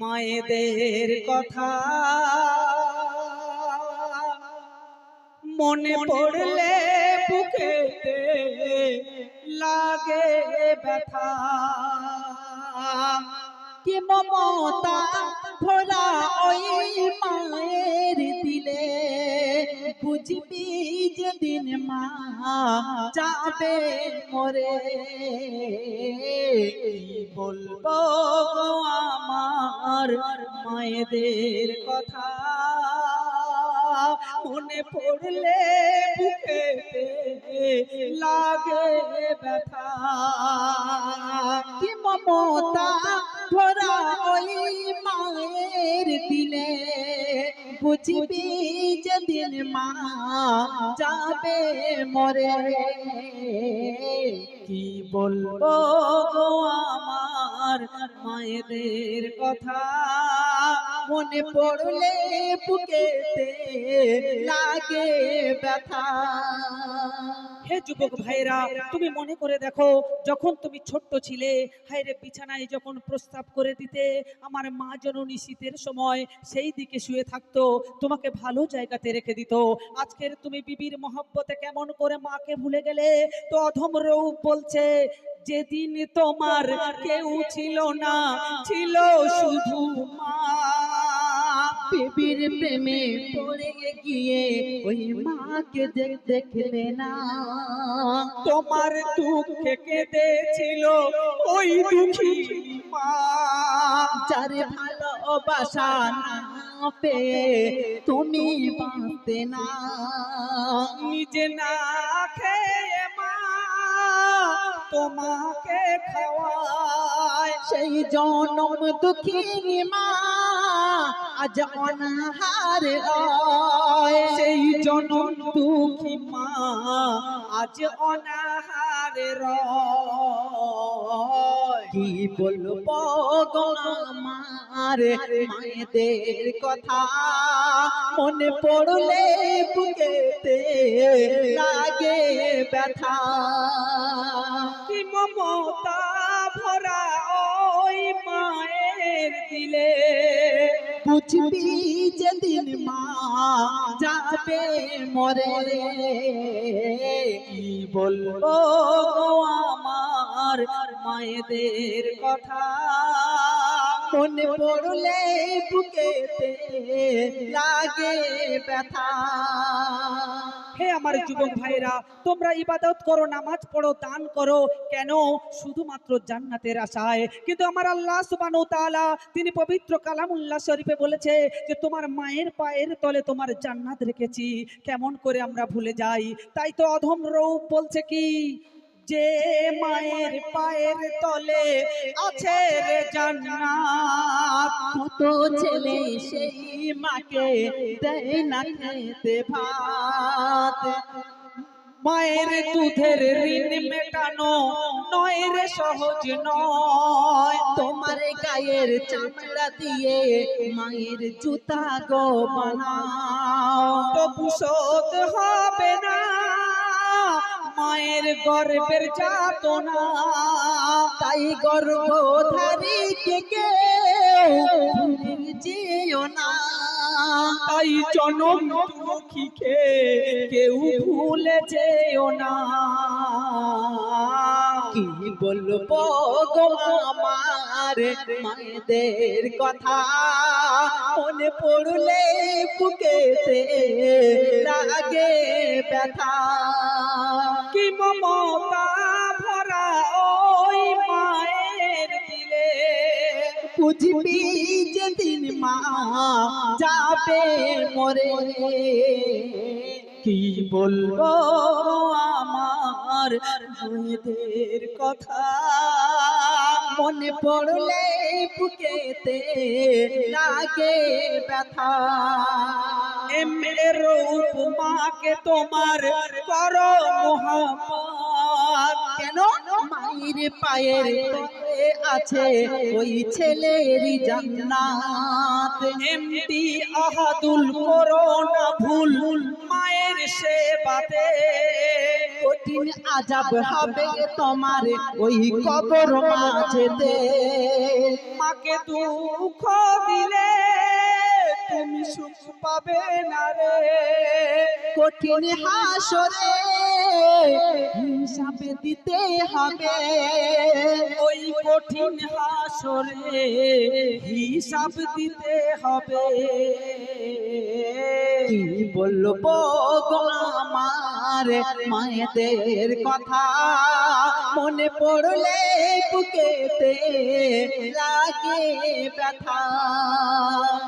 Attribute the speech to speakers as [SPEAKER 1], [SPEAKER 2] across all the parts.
[SPEAKER 1] মায়েদের কথা। মনে পড়লে বুকেতে লাগে ব্যথা।
[SPEAKER 2] কি মমতা ভরা ওই মায়ের দিলে? বুঝবি যেদিন মা যাবে মরে।
[SPEAKER 1] বলব আমার মায়েদের কথা? মনে পড়লে বুকেতে লাগে ব্যথা।
[SPEAKER 2] কি মমতা ভরা ওই মায়ের দিলে? বুঝবি যেদিন মা যাবে মরে।
[SPEAKER 1] কি বলব আমার মায়েদের কথা?
[SPEAKER 2] মনে পড়লে বুকেতে লাগে ব্যথা।
[SPEAKER 1] হে যুবক ভাইরা তুমি মনে করে দেখো, যখন তুমি ছোট্ট ছিলে, হায়রে বিছানায় যখন প্রস্তাব করে দিতে, আমার মা জননী শীতের সময় সেই দিকে শুয়ে থাকতো, তোমাকে ভালো জায়গাতে রেখে দিত। আজকের তুমি বিবির মহব্বতে কেমন করে মাকে ভুলে গেলে, তো অধম রূপ বলছে, যেদিন তোমার কেউ ছিল না, ছিল শুধু মা।
[SPEAKER 2] বিবির প্রেমে পড়ে গিয়ে ওই মাকে দেখ দেখলে না।
[SPEAKER 1] তোমার দুঃখে কেঁদেছিল ওই দুঃখী মা।
[SPEAKER 2] যার ভালোবাসা না পেয়ে তুমি বাঁচতে না।
[SPEAKER 1] নিজে না খেয়ে মা তোমাকে খাওয়ায়।
[SPEAKER 2] সেই জনম দুঃখী মা আজ অনাহার
[SPEAKER 1] সেই জনম দুঃখী মা আজ অনাহারে
[SPEAKER 2] কি বলব আমার মায়েদের কথা? মনে পড়লে বুকেতে লাগে ব্যথা।
[SPEAKER 1] কি মমতা
[SPEAKER 2] বুঝবি যেদিন মা যাবে মরে
[SPEAKER 1] কি বলব আমার মায়েদের কথা?
[SPEAKER 2] মনে পড়লে বুকেতে লাগে ব্যথা।
[SPEAKER 1] হে আমার যুবক ভাইরা তোমরা ইবাদত করো, নামাজ পড়ো, দান করো, কেন? শুধুমাত্র জান্নাতের আশায়। কিন্তু আমার আল্লাহ সুবহানাহু ওয়া তাআলা, তিনি পবিত্র কালামুল্লাহ শরীফে বলেছে যে, তোমার মায়ের পায়ের তলে তোমার জান্নাত রেখেছি। কেমন করে আমরা ভুলে যাই? তাই তো অধম রূপ বলছে কি? যে মায়ের পায়ের তলে আছে রে জান্নাত।
[SPEAKER 2] কত ছেলে সেই মাকে দেয় না খেতে ভাত।
[SPEAKER 1] মায়ের দুধের ঋণ মেটানো নয় রে সহজ নয়।
[SPEAKER 2] তোমার গায়ের চামড়া দিয়ে মায়ের জুতা গো বানাও।
[SPEAKER 1] তবু শোধ হবে না মায়ের গর্বের যাতনা,
[SPEAKER 2] তাই গর্ভধারী কে যেও না।
[SPEAKER 1] তাই জনম দুঃখীকে কেউ ভুলে যেও না।
[SPEAKER 2] কি বলব গো আমার মায়েদের কথা? মনে পড়লে বুকেতে লাগে ব্যথা।
[SPEAKER 1] কি মমতা ভরা ওই মায়ের দিলে?
[SPEAKER 2] বুঝবি যেদিন মা যাবে মরে।
[SPEAKER 1] কি বলব আমার মায়েদের কথা?
[SPEAKER 2] মনে পড়লে বুকেতে লাগে ব্যথা।
[SPEAKER 1] এমে রূপ মাকে তোমার করো মোহাম্মদ
[SPEAKER 2] কেন মায়ের পায়ের তলে আছে ওই ছেলেরই জান্নাত।
[SPEAKER 1] এমটি আহাদুল করো না ভুল, মায়ের সেবাতে।
[SPEAKER 2] কঠিন আজাব হবে তোমার ওই কবর মাঝেতে।
[SPEAKER 1] মাকে দুঃখ দিলে তুমি সুখ পাবে না রে।
[SPEAKER 2] কঠিন হাসরে হিসাবে দিতে হবে।
[SPEAKER 1] ওই কঠিন হাসরে হিসাব দিতে হবে।
[SPEAKER 2] কি বলব আমার মায়েদের কথা? মনে পড়লে বুকেতে লাগে ব্যথা।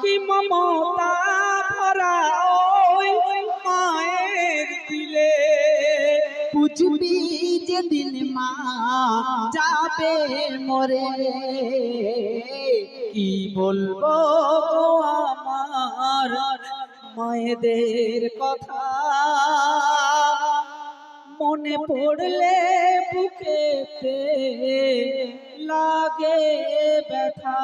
[SPEAKER 1] কি মমতা ভরা
[SPEAKER 2] যেদিন মা যাবে মরে।
[SPEAKER 1] কি বলব আমার মায়েদের কথা? মনে পড়লে বুকেতে লাগে ব্যথা।